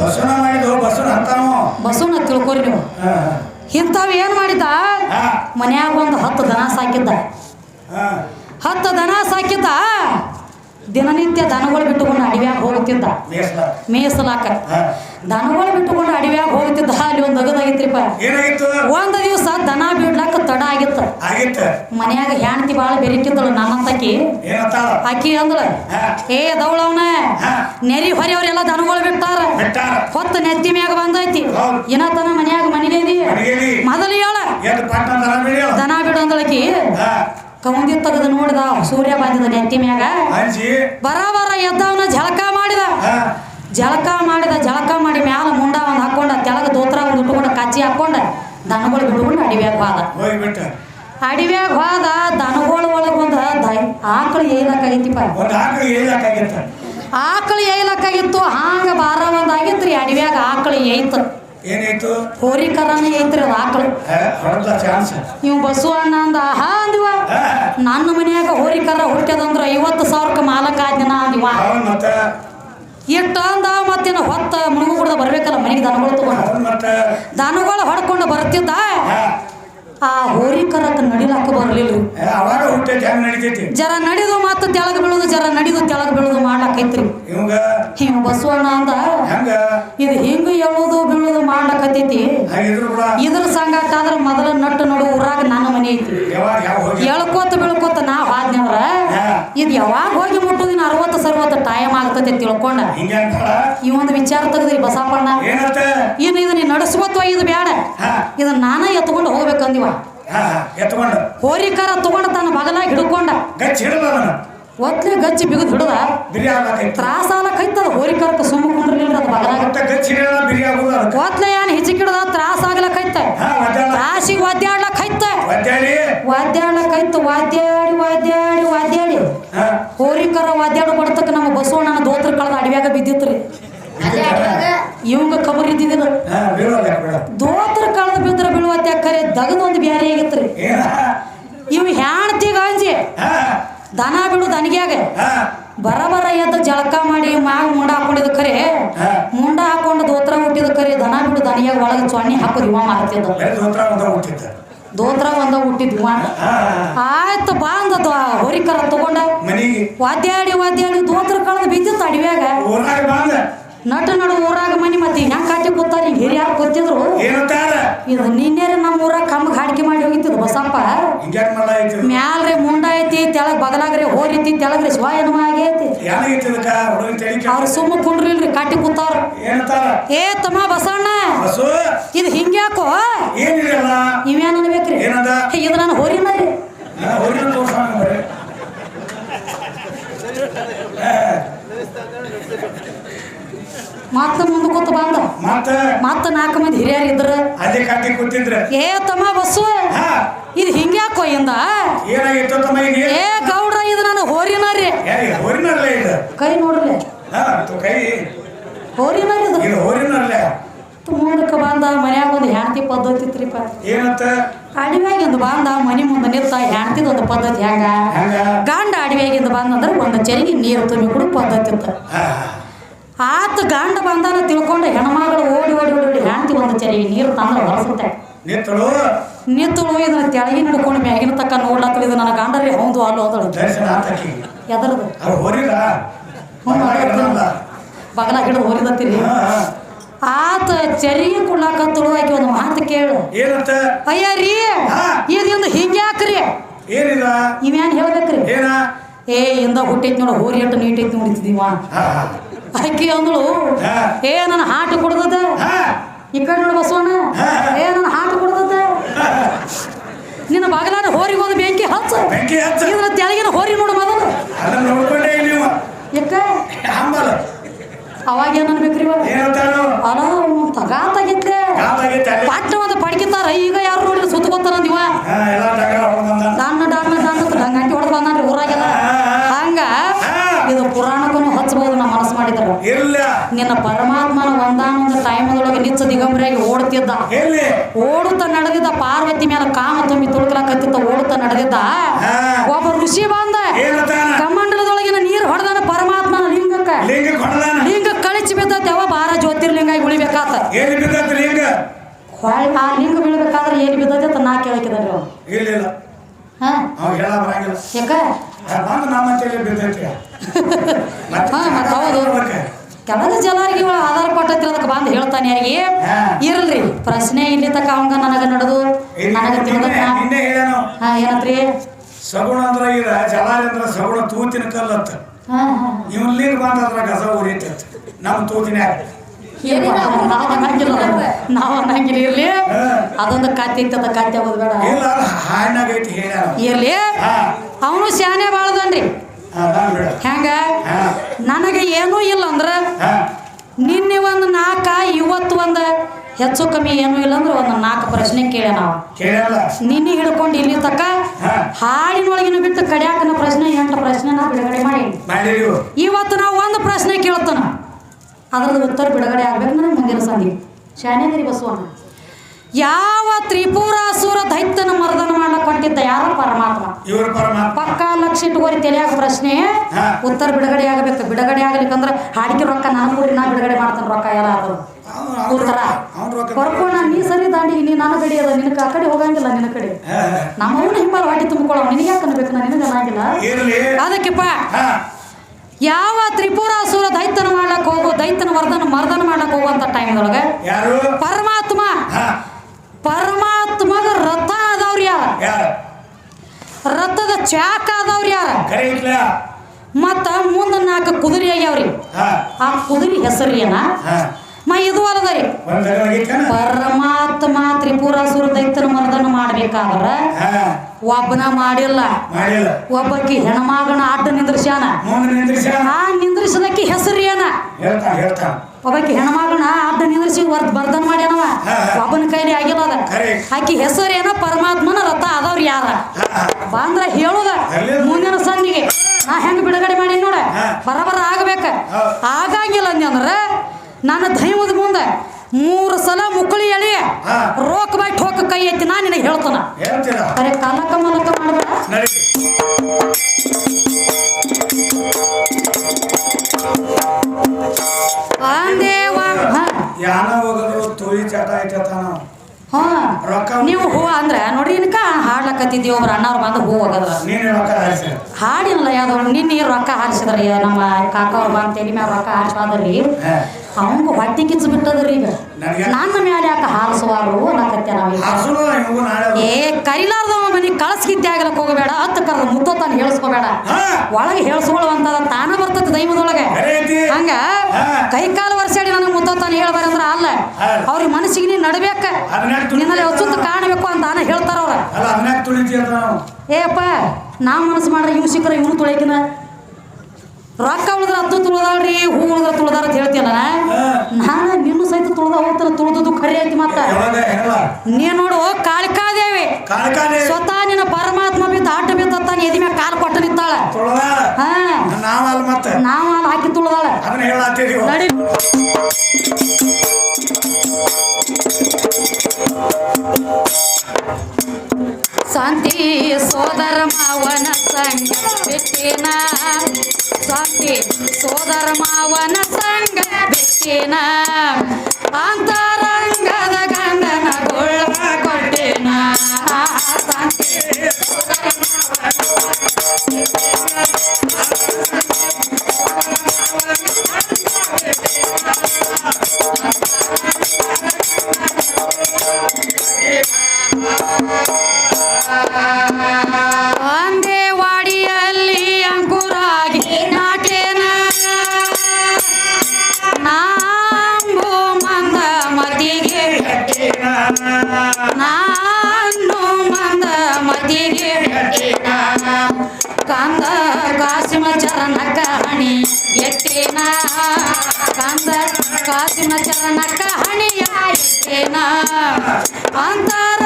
ಬಸವನ ಮಾಡಿದ್ದು ಬಸವನ ಅಂತಾನು? ಬಸವನ ತಿಳ್ಕೊರಿ ನೀವು. ಇಂಥವ್ ಏನು ಮಾಡಿದ್ದ? ಹಾ. ಮನ್ಯಾಗ ಒಂದು ಹತ್ತು ದನ ಸಾಕಿದ್ದ. ಹತ್ತು ದನ ಸಾಕಿದ್ದ? ದಿನನಿತ್ಯ ದನಗಳು ಬಿಟ್ಟುಕೊಂಡು ಅಡವ್ಯಾಗ ಹೋಗುತ್ತಿದ್ದ. ಮೇಸ್ಲ ಮೇಸಲಾಕ ದನಗಳು ಬಿಟ್ಟುಕೊಂಡು ಅಡಿವ್ಯಾಗ ಹೋಗುತ್ತಿದ್ದ. ಅಲ್ಲಿ ಒಂದು ಅಗದಾಗಿತ್ರಿಪ್ಪ ಏನಾಗಿತ್ತು? ಒಂದು ದಿವಸ ದನ ಬಿಡ್ಲಾಕ ತಡ ಆಗಿತ್ತ. ಮನ್ಯಾಗ ಹೆಣ್ತಿ ಬಾಳ ಬೆರಿಕಿದ್ದಳು ನನ್ನಂತಕಿ. ಅಕ್ಕಿ ಅಂದಳ ಏ ದೌಳವನ ಹಾ. ನೆರಿ ಹೊರೆಯವ್ರೆಲ್ಲ ದನಗಳು ಬಿಟ್ಟಾರ. ಹೊತ್ತ ನೆತ್ತಿ ಮ್ಯಾಗ ಬಂದೈತಿ. ಏನತನ ಮನ್ಯಾಗ ಮನೆಗೆ ಮೊದಲು ಹೇಳ. ದನ ಬಿಡು ಅಂದಳಕಿ. ಕೌಂದಿ ತೆಗೆದು ನೋಡಿದ ಸೂರ್ಯ ಬಂದದ ನೆತ್ತಿ ಮ್ಯಾಗ ಬರ ಬರ ಎದ್ದವನ ಜಳಕ ಮಾಡಿದ. ಜಳಕ ಮಾಡಿದ ಜಳಕ ಮಾಡಿ ಮ್ಯಾಲ ಮುಂಡ ಒಂದು ಹಾಕೊಂಡ ತೆಳಗ ದೋತ್ರ ಒಂದು ಉಟ್ಕೊಂಡ ಕಚ್ಚಿ ಹಾಕೊಂಡ ದನಗಳು ಬಿಟ್ಕೊಂಡು ಅಡಿವ್ಯಾಗ ಹೋದ. ಅಡಿವ್ಯಾಗ ಹೋದ ದನಗಳ ಒಳಗೆ ಒಂದು ಆಕಳು ಏನಾಗಿತ್ತ ಆಕಳು ಏಲಕ್ಕಾಗಿತ್ತು ಹಾಂಗ ಬಾರ ಒಂದಾಗಿತ್ತು ರೀ ಅಡಿವ್ಯಾಗ ಆಕಳು ಏಯ್ತು. ಏನಾಯ್ತು? ಹೋರಿಕರನೇ ಐತ್ರಿ ಅದು ಆಕಳು. ಹೊಡೆದ ಚಾನ್ಸ್ ನೀವು ಬಸವ ಅಣ್ಣ ಅಂದ ಆಹಾ ಅಂದಿವ. ನನ್ನ ಮನ್ಯಾಗ ಹೋರಿಕರ ಹುಟ್ಟದಂದ್ರ ಐವತ್ತು ಸಾವಿರಕ್ಕೆ ಮಾಲಕ ಆದ್ನ ಅಂದಿವ. ಮತ್ತೆ. ಇಟ್ಟ ಅಂದ ಮತ್ತೇನು ಹೊತ್ತ ಮುಳುಗು ಕುಡ್ದ ಬರ್ಬೇಕಲ್ಲ ಮನೆಗೆ ದನಗಳು ತಗೊಂಡು. ದನಗಳು ಹೊಡ್ಕೊಂಡು ಬರ್ತಿದ್ದ. ಆ ಹೋರಿಕರಕ್ಕೆ ನಡಿಲಾಕ ಬರಲಿಲ್ಲ. ಏ, ಅವಾಗ ಹುಟ್ಟೈತಿ ಹೆಂಗ್ ನಡಿತೈತಿ. ಜರ ನಡಿದು ಮತ್ತೆ ತೆಳಗ ಬೀಳುದು ಜರ ನಡಿದು ತೆಳಗ ಬೀಳುದು ಮಾಡ್ಲಕೈತ್ರಿ. ಹಿಂಗ ಬಸವಣ್ಣ ಅಂದ ಹೆಂಗ? ಇದು ಹಿಂಗ ಎಳುದು ಬೀಳುದು ಮಾಡ್ಲಕತ್ತೈತಿ. ಇದ್ರ ಸಂಗಾಟ ಆದ್ರ ಮೊದಲ ನಟ್ಟು ನೋಡು ಊರಾಗ ನನ್ನ ಮನೆ ಐತಿ. ಎಳ್ಕೋತ ಬೀಳ್ಕೋತ ನಾ ಹಾದ್ನವ್ರ ಯಾವಾಗ ಹೋಗಿ ಮುಟ್ಟುದಿನ ಅರವತ್ತು ಸರ್ವತ್ತು ಟೈಮ್ ಆಗ್ತದೆ ತಿಳ್ಕೊಂಡ. ಈ ಒಂದು ವಿಚಾರ ತೆಗೆದ್ರಿ ಬಸಪ್ಪಣ್ಣ. ಏನು ಇದನ್ನ ನಡೆಸುವತ್ತ ಇದು ಬೇಡ ಇದನ್ನ ನಾನೇ ಎತ್ಕೊಂಡು ಹೋಗ್ಬೇಕಂದಿವ. ಹೋರಿಕಾರ ತಗೊಂಡ ತನ್ನ ಬಗಲಾಗಿ ಹಿಡ್ಕೊಂಡ. ಒತ್ಲೆ ಗಚ್ಚಿ ಬಿಗದ್ ಹಿಡದ ತ್ರಾಸ ಆಲಕೈತದ ಹೋರಿಕರಕ್ಕೆ ಸುಮ್ಮ ಕುಂದ್ರಲಿಲ್ಲ ಅದು ಅದಕ್ಕೆ. ಒತ್ಲೆ ಏನ್ ಹಿಚಿಕಿಡದ ತ್ರಾಸ ಆಗ್ಲಕೈತ ತ್ರಾಸಿಗೆ ಒದ್ದಾಡ್ಲಕೈತ ಒದ್ದಾಡಿ ಒದ್ದಾಡ್ಲಕೈತ ವಾದ್ಯಾಡಿ ವಾದ್ಯಾಡಿ ವಾದ್ಯಾಡಿ ಹೋರಿಕರ ವಾದ್ಯಾಡು ಬಡತಕ್ಕ ನಮ್ಮ ಬಸವಣ್ಣನ ದೋತ್ರ ಕಳೆದ ಅಡವ್ಯಾಗ ಬಿದ್ದಿತ್ರಿ. ಇವಂಗ ಕಬರ್ ಇದ್ದಿದ್ದಿಲ್ಲ ಹಾ ಬೀಳೋಲ್ಲ ಬಿಡ. ದೋತ್ರ ಕಳೆದ ಬಿದ್ರ ಬೀಳುವತ್ತೆ ಕರೆ ದಗದ ಒಂದು ಬ್ಯಾರೆ ಆಗಿತ್ರಿ. ಇವ್ ಹ್ಯಾಣ್ತಿಗ ಗಾಂಜಿ ಹಾ. ದನ ಬಿಡು ದನಿಗ್ಯಾಗ. ಬರ ಬರ ಎದ್ದು ಜಳಕ ಮಾಡಿ ಮ್ಯಾಗ ಮುಂಡ ಹಾಕೊಂಡಿದ್ ಕರೆ. ಮುಂಡ ಹಾಕೊಂಡು ದೋತ್ರ ಹುಟ್ಟಿದ ಕರೆ. ದನ ಬಿಡು ದನಿಯಾಗ ಒಳಗೆ ಚೊಣ್ಣಿ ಹಾಕು ಇವ ಮಾಡ್ತಿದ್ದ ದೋತ್ರ ಒಂದ ಹುಟ್ಟಿದ್ ಇವ ಹಾ ಆಯ್ತು ಬಾ ಅಂದದ್ದು ಹೊರಿಕರ ತಗೊಂಡ. ವಾದ್ಯಾಡಿ ವಾದ್ಯಾಡಿ ದೋತ್ರ ಕಳೆದ ಬಿದ್ದಿತ್ತು ಅಡವ್ಯಾಗ. ನಟ ನಡು ಊರಾಗ ಮನಿ ಮತ್ತೆ ಹೆಂಗ್ ಕಾಟಿ ಕೂತಾರ? ಹಿರಿಯಾರು ಕೂತಿದ್ರು. ಇದು ನಿನ್ನೆ ನಮ್ಮ ಊರಾಗ ಕಮ್ಮ ಹಾಡಿಕೆ ಮಾಡಿ ಹೋಗಿತ್ತು ಬಸಪ್ಪ ಹಿಂಗ್ಯಾಕ್ ಮಲ್ಲ ಐತಿ ಮ್ಯಾಲ್ರಿ ಮುಂಡ ಐತಿ ತೆಳಗ್ ಬಗಲಾಗ್ರಿ ಹೋರಿತಿ ತೆಳಗ್ರಿ ಶಿವ ಏನಮ ಆಗೈತಿ ಏನಾಗೈತಿ ಇದಕ್ಕ ಹುಡುಗನ್ ತಲೆ ಅವ್ರು ಸುಮ್ಮ ಕುಂಡ್ರಿಲ್ರಿ ಕಾಟಿ ಕೂತಾರ ಏನಂತಾರ ಏ ತಮ್ಮ ಬಸವಣ್ಣ ಬಸ್ಸು ಇದು ಹಿಂಗ್ಯಾಕೋ ಏನಿರಲ್ಲ ಇವೇನ್ ಅನ್ಬೇಕ್ರಿ ಏನದ ಇದು ನಾನು ಹೋರಿನ ರೀ ಹೊರಗಿನ ಬರ್ರಿ ಮತ್ತ ಮುಂದೆ ಕೂತ ಬಂದ ಮತ್ತ? ಮತ್ತ ನಾಲ್ಕು ಮಂದಿ ಹಿರಿಯರ್ ಇದ್ರ. ಅದೇ ಕಾಟಿ ಕೂತಿದ್ರ. ಏ ತಮ್ಮ ಬಸ್ಸು ಇದು ಇದು ಹಿಂಗ್ಯಾಕೋ ಇಂದ? ಏನಾಗಿತ್ತು ತಮ್ಮ ಈಗ ಏ ಗೌಡ್ರ ಇದು ನಾನು ಹೋರಿನ ರೀ ಹೊರಿನಲ್ಲೇ ಇದು? ಕೈ ನೋಡ್ರಿ ಹಾ ತು ಕೈ. ಹೋರಿನ ರೀ ಇದು ಇದು ಹೊರಿನಲ್ಲೇ ಮುಂದಕ್ಕೆ ಬಂದ ಮನ್ಯಾಗ ಒಂದು ಹೆಣ್ತಿ ಪದ್ಧತಿ ಇತ್ರಿಪ್ಪ ಏನಂತ? ಅಡವ್ಯಾಗಿಂದ ಬಂದ ಮನಿ ಮುಂದೆ ನಿಂತ ಹೆಣ್ತಿದ ಒಂದು ಪದ್ಧತಿ ಹೆಂಗ? ಹಂಗ? ಗಂಡ ಅಡವ್ಯಾಗಿಂದ ಬಂದಂದ್ರೆ ಒಂದು ಚರಿಗೆ ನೀರು ತುಂಬಿ ಕೂಡ ಪದ್ಧತಿ ಇತ್ತು ಆತ ಗಂಡ ಬಂದಾನ ತಿಳ್ಕೊಂಡು ಹೆಣ್ಮಗಳು ಓಡಿ ಓಡಿ ಓಡಿ ಹೆಣ್ತಿ ಒಂದು ಚರಿ ನೀರು ತಂದ್ರೆ ಹೊರಸುತ್ತೆ ನಿತ್ತಳು ಇದನ್ನ ತೆಳಗಿ ನಡ್ಕೊಂಡು ಮ್ಯಾಗಿನ ತಕ್ಕ ನೋಡ್ಲತ್ತದ ಇದು ನನ್ನ ಗಂಡರಿ ಹೌದು ಅಲ್ಲೋ ಹೋದಳು ಎದರದು? ಬಗಲ ಗಿಡ ಹೋರಿದತ್ತೀರಿ. ಆತ ಚರಿ ಕೊಡ್ಲಾಕತ್ತಳು ಆಕಿ ಒಂದು ಮಾತು ಕೇಳು. ಅಯ್ಯ ರೀ ಇದೊಂದು ಹಿಂಗ್ಯಾಕ್ರಿ? ಏನಿಲ್ಲ. ಇವ್ಯಾನ್ ಹೇಳ್ಬೇಕ್ರಿ? ಏನ? ಏ ಇಂದ ಹುಟ್ಟೈತಿ ನೋಡು ಹೋರಿ ಅಂತ ನೀಟೈತಿ ನೋಡಿತಿದೀವ ಹಾ ಅಂದಳು. ಏ ನನ್ನ ಹಾಟ್ ಕುಡ್ದದ? ಈ ಕಡೆ ನೋಡು ಬಸವಣ್ಣ. ಏ ನನ್ನ ಹಾಟ್ ಕುಡ್ದದ? ನಿನ್ನ ಬಾಗಲಾನ ಹೋರಿಗೆ ಹೋದ ಬೆಂಕಿ ಹಚ್ಚ. ಇದ್ರ ತೆಳಗಿನ ಹೋರಿ ನೋಡು ಮೊದಲು. ನೀವು ಯಾಕ? ಅವಾಗ ಏನ್ ಅನ್ಬೇಕ್ರಿ ಅಲ್ಲ ತಗಾ ತಗಿತ್ತೆ ಕಾಲಾಗೈತೆ ಅಲ್ಲಿ. ಒಂದು ಪಡ್ಕಿತಾರ. ಈಗ ಯಾರು ನೋಡಿದ್ರೆ ಸುತ್ತ ಗೊತ್ತಾರಂದಿವ ಹಾ ಎಲ್ಲ ಡಗರ ಹೊಡ್ದ್ ಬಂದಾನ. ಡಾನ್ನ ಡಾನ್ನ ಡಾನ್ನ ಗಂಟಿ ಹೊಡೆದು ಬಂದಾನ್ರಿ ಊರಾಗೆಲ್ಲ ಹಂಗ ಇದು ಪುರಾಣಕ್ಕೂ ಹಚ್ಚಬಹುದು ನಾ ಮನಸ್ಸು ಮಾಡಿದ್ರ ಇಲ್ಲ ನಿನ್ನ ಪರಮಾತ್ಮನ ಒಂದಾನೊಂದು ಟೈಮದೊಳಗೆ ನಿಚ್ಚ ದಿಗಂಬರಿಯಾಗಿ ಓಡ್ತಿದ್ದ ಓಡುತ್ತ ನಡೆದಿದ್ದ ಪಾರ್ವತಿ ಮೇಲೆ ಕಾಮ ತುಂಬಿ ತುಳುಕಲಾಕತ್ತಿದ್ದ ಓಡುತ್ತಾ ನಡೆದಿದ್ದ. ಒಬ್ಬ ಋಷಿ ಬಂದ. ಕಮಂಡಲದೊಳಗಿನ ನೀರು ಹೊಡೆದಾನ ಪರಮಾತ್ಮನ ಲಿಂಗಕ್ಕೆ. ಲಿಂಗ ಕಳಿಸಿ ಬಿದ್ದತ್ತೆ ಅವ ಬಾರ ಜ್ಯೋತಿರ್ಲಿಂಗಾಗಿ ಉಳಿಬೇಕಾತ. ಆ ಲಿಂಗ ಬೀಳ್ಬೇಕಾದ್ರೆ ಏನು ಬಿದ್ದತ್ತೆ ನಾ ಇಲ್ಲ ಇಲ್ಲ ಹಾ. ಅವ್ ಹೇಳ ಬರಂಗಿಲ್ಲ. ಯಾಕ? ಬಂದು ನಮ್ಮ ಅಂತೇಳಿ ಬಿದ್ದೈತಿ. ಇವ ಆಧಾರ ಕೊಟ್ಟೈತಿ ಅದಕ್ಕೆ ಬಂದು ಹೇಳ್ತಾನೆ ಯಾರಿಗೆ. ಇರಲ್ರಿ. ಪ್ರಶ್ನೆ ಇಲ್ಲಿ ತಕ ಅವಂಗ ನನಗ ನಡೆದು ನನಗ ಹಾ ಏನತ್ರಿ? ಸಗುಣ ಅಂದ್ರ ಈಗ ಜಲಾರಿ ಅಂದ್ರ ಸಗುಣ ತೂತಿನ ಕಲ್ಲತ್ತ ಇವನ್ ಲಿಂಗ ಬಂದ್ರ ಗಸ ಉರಿತೈತಿ ನಮ್ಮ ತೂತಿನ್ಯಾಗ. ನಾವು ಅನ್ನಂಗಿಲ್ಲ. ನಾವು ಅನ್ನಂಗಿಲ್ಲ. ಇರ್ಲಿ. ಅದೊಂದು ಕತ್ತೆ ಆಗೋದು ಬೇಡ. ಇರ್ಲಿ. ಅವನು ಶಾನೆ ಬಾಳದನ್ರಿ ಹೆಂಗ? ನನಗೆ ಏನೂ ಇಲ್ಲ ಅಂದ್ರ ನಿನ್ನೆ ಒಂದು ನಾಲ್ಕ ಇವತ್ತು ಒಂದು ಹೆಚ್ಚು ಕಮ್ಮಿ ಏನೂ ಇಲ್ಲ ಅಂದ್ರೆ ಒಂದು ನಾಲ್ಕು ಪ್ರಶ್ನೆ ಕೇಳ ನಾವು. ನಿನ್ನೆ ಹಿಡ್ಕೊಂಡು ಇಲ್ಲಿ ತಕ್ಕ. ಹಾಡಿನೊಳಗಿನ ಬಿಟ್ಟು ಕಡ್ಯಾಕನ ಪ್ರಶ್ನೆ ಎಂಟು ಪ್ರಶ್ನೆ ನಾ ಬಿಡುಗಡೆ ಮಾಡಿ. ಇವತ್ತು ನಾವು ಒಂದು ಪ್ರಶ್ನೆ ಕೇಳ್ತಾನ. ಅದ್ರದ್ದು ಉತ್ತರ ಬಿಡುಗಡೆ ಆಗ್ಬೇಕು ನನಗೆ ಮುಂದಿನ ಸಂಧಿ ಶಾನೇಗಿರಿ ಬಸವಣ್ಣ. ಯಾವ ತ್ರಿಪುರಾಸುರ ದೈತ್ಯನ ಮರ್ದನ ಮಾಡಕ್ ಕೊಟ್ಟಿದ್ದ ಯಾರ ಪರಮಾತ್ಮ? ಪಕ್ಕ ಲಕ್ಷ ಇಟ್ಕೋರಿ ತಲೆಯಾಗ ಪ್ರಶ್ನೆ. ಉತ್ತರ ಬಿಡುಗಡೆ ಆಗಬೇಕು. ಬಿಡುಗಡೆ ಆಗ್ಲಿಕ್ಕಂದ್ರ ಹಾಡಿಕೆ ರೊಕ್ಕ ನಾನು ಕೂಡಿ ನಾ ಬಿಡುಗಡೆ ಮಾಡ್ತಾನೆ ರೊಕ್ಕ ಎಲ್ಲ ಅವ್ನು ಉತ್ತರ. ಅವ್ನು ನೀ ಸರಿ ದಾಂಡಿ ನೀ ನಾನು ಕಡೆ ಅದ. ನಿನಗೆ ಆ ಕಡೆ ಹೋಗಂಗಿಲ್ಲ ನಿನ್ನ ಕಡೆ. ನಮ್ಮ ಹಿಂಬಾಲ ಹೊಟ್ಟೆ ತುಂಬಿಕೊಳ್ಳೋ ನಿನಗೆ ಯಾಕೆ ಅನ್ಬೇಕು ನಾ ನಿನಗೆ ಅನ್ನಂಗಿಲ್ಲ. ಅದಕ್ಕೆಪ್ಪ ಯಾವ ತ್ರಿಪುರಾಸುರ ದೈತನ ಮಾಡ್ಲಕ್ ಹೋಗು ದೈತ್ಯನ ವರ್ಧನ ಮರ್ದನ ಮಾಡ್ಲಕ್ ಹೋಗುವಂತ ಟೈಮ್ದೊಳಗ ಪರಮಾತ್ಮ. ಪರಮಾತ್ಮಗ ರಥ ಅದಾವ್ರಿ ಯಾರ? ಯಾರು? ರಥದ ಚಾಕ ಅದಾವ್ರಿ ಯಾರ? ಮತ್ತ ಮುಂದ ನಾಲ್ಕು ಕುದುರೆ ಆಗ್ಯಾವ್ರಿ. ಆ ಕುದುರೆ ಹೆಸರು ಏನ? ಮ ಇದು ಅಲ್ಲದರಿ ಪರಮಾತ್ಮ ತ್ರಿಪುರಾಸುರ ದೈತ್ಯನ ಮರ್ದನ ಮಾಡ್ಬೇಕಾದ್ರ ಹಾ. ಒಬ್ಬನ ಮಾಡಿಲ್ಲ. ಒಬ್ಬಕಿ ಹೆಣ್ಮಗನ ಅಡ್ಡ ನಿಂದ್ರಿಸ್ಯಾನ? ಆ ನಿಂದ್ರಿಸದಕ್ಕೆ ಹೆಸರು ಏನ? ಒಬ್ಬಕಿ ಹೇಳ್ತಾನ ಆಟ ನಿಂದ್ರಿಸಿ ವರ್ತ್ ಬರ್ಧನ ಮಾಡ್ಯಾನವ. ಒಬ್ಬನ ಕೈಲಿ ಆಗಿಲ್ಲ ಅದ. ಆಕಿ ಹೆಸರೇನ ಪರಮಾತ್ಮನ ರಥ ಅದಾವ್ರಿ ಯಾರ. ಬಂದ್ರ ಹೇಳುದ. ಮುಂದಿನ ಸಂದಿಗೆ ನಾ ಹೆಂಗ್ ಬಿಡುಗಡೆ ಮಾಡಿ ನೋಡ. ಬರಬರ ಆಗ್ಬೇಕ. ಆಗಂಗಿಲ್ಲ ಅಂದ್ರ ನನ್ನ ದೈವದ ಮುಂದೆ ಮೂರು ಸಲ ಮುಕ್ಕಳಿ ಎಳಿ ರೋಕ್ ಬಾಯ್ ಠೋಕ ಕೈ ಐತಿ ನಾ ನಿನಗೆ ಹೇಳ್ತಾನ. ಅರೆ ಕಾಲಕ ಮಲಕ ಮಾಡ್ಬೇಡ. ನಡಿ. ನಾವು. ಹಾ. ಅಂದ್ರೆ ನೋಡ್ರಿ ಇನ್ಕ ಹಾಡ್ಲಕತ್ತಿದ್ದೀವಿ ಒಬ್ರು ಅಣ್ಣವ್ರು ಬಂದು ಹೂ ಹೋಗದ್ರ. ಹಾಡಿಲ್ಲ ಯಾವ್ದು. ನಿನ್ನೆ ರೊಕ್ಕ ಹಾರಿಸಿದ್ರಿ ನಮ್ಮ ಕಾಕ ಅವ್ರು ಬಂದು ತೆಲಿ ಮ್ಯಾಗ ರೊಕ್ಕ ಹಾರಿಸ್ಬಾದ್ರಿ. ಅವಂಗ ಹೊಟ್ಟೆ ಕಿಚ್ಚು ಬಿಟ್ಟದ್ರಿ ಈಗ. ನನ್ನ ಮ್ಯಾಲೆ ಯಾಕೆ ಹಾರಿಸುವಾರು ಅನ್ನಕತ್ತೆ ನಾವು ಏ ಕರಿಲಾರ್ದವ ಮನೆ ಕಳಸ್ಕಿದ್ದೆ ಆಗ್ಲಕ್ ಹೋಗಬೇಡ ಹತ್ತು ಕರ್ದ ಮುತ್ತ ತಾನು ಹೇಳಿಸ್ಕೋಬೇಡ. ಒಳಗೆ ಹೇಳಿಸ್ಕೊಳ್ಳುವಂತದ ತಾನ ಬರ್ತದೆ ದೈವದೊಳಗೆ. ಕರೆ ಹಂಗ. ಕೈ ಕಾಲು ವರ್ಷಾಡಿ ನನಗೆ ಮುತ್ತ ತಾನು ಹೇಳ್ಬಾರಂದ್ರ ಅಲ್ಲ. ಅವ್ರಿಗೆ ಮನಸ್ಸಿಗೆ ನೀನು ನಡಬೇಕ. ನಿನ್ನಲ್ಲಿ ಅಚ್ಚುತ್ತ ಕಾಣಬೇಕು ಅಂತ ಆನ ಹೇಳ್ತಾರ ಅವ್ರ. ಏ ಅಪ್ಪ ನಾವು ಮನಸ್ಸು ಮಾಡ್ರೆ ಇವ್ ಸಿಕ್ಕರೆ ಇವನು ತುಳಿಕಿನ. ರೊಕ್ಕ ಉಳಿದ್ರೆ ಹತ್ತು ತುಳಿದಾಳ್ರಿ ಹೂ ಉಳಿದ್ರೆ ತುಳಿದಾರ ಅಂತ ಹೇಳ್ತೀಯಲ್ಲ ಹಾ. ನಾನು ನಿನ್ನ ಸಹಿತ ತುಳ್ದ ಹೋಗ್ತಾರ ತುಳದದು ಖರೆ ಐತಿ ಮತ್ತ. ನೀ ನೋಡು ಕಾಳಿಕಾದೇವಿ. ಸ್ವತಃ ನಿನ್ನ ಪರಮಾತ್ಮ ಬಿದ್ದ ಆಟ ಬಿದ್ದ ಎದಿ ಮ್ಯಾಗ ಕಾಲು ಕೊಟ್ಟು ನಿಂತಾಳ. ನಾವು ಅಲ್ಲಿ ಹಾಕಿ ತುಳಿದಾಳ. ನಡಿ. ಶಾಂತಿ ಸೋದರ ಮಾವನ ಸಂಗ ಬಿಟ್ಟಿನ ಶಾಂತಿ ಸೋದರ ಮಾವನ ಸಂಗ ಬಿಟ್ಟಿನ ಕಂದ ಕಾಸಿಮ ಚರಣ ಕಹಣಿ ಎಟ್ಟೇನ ಕಂದ ಕಾಸಿಮ ಚರಣ ಕಹಣಿಯ ಎಟ್ಟೇನ ಅಂತರ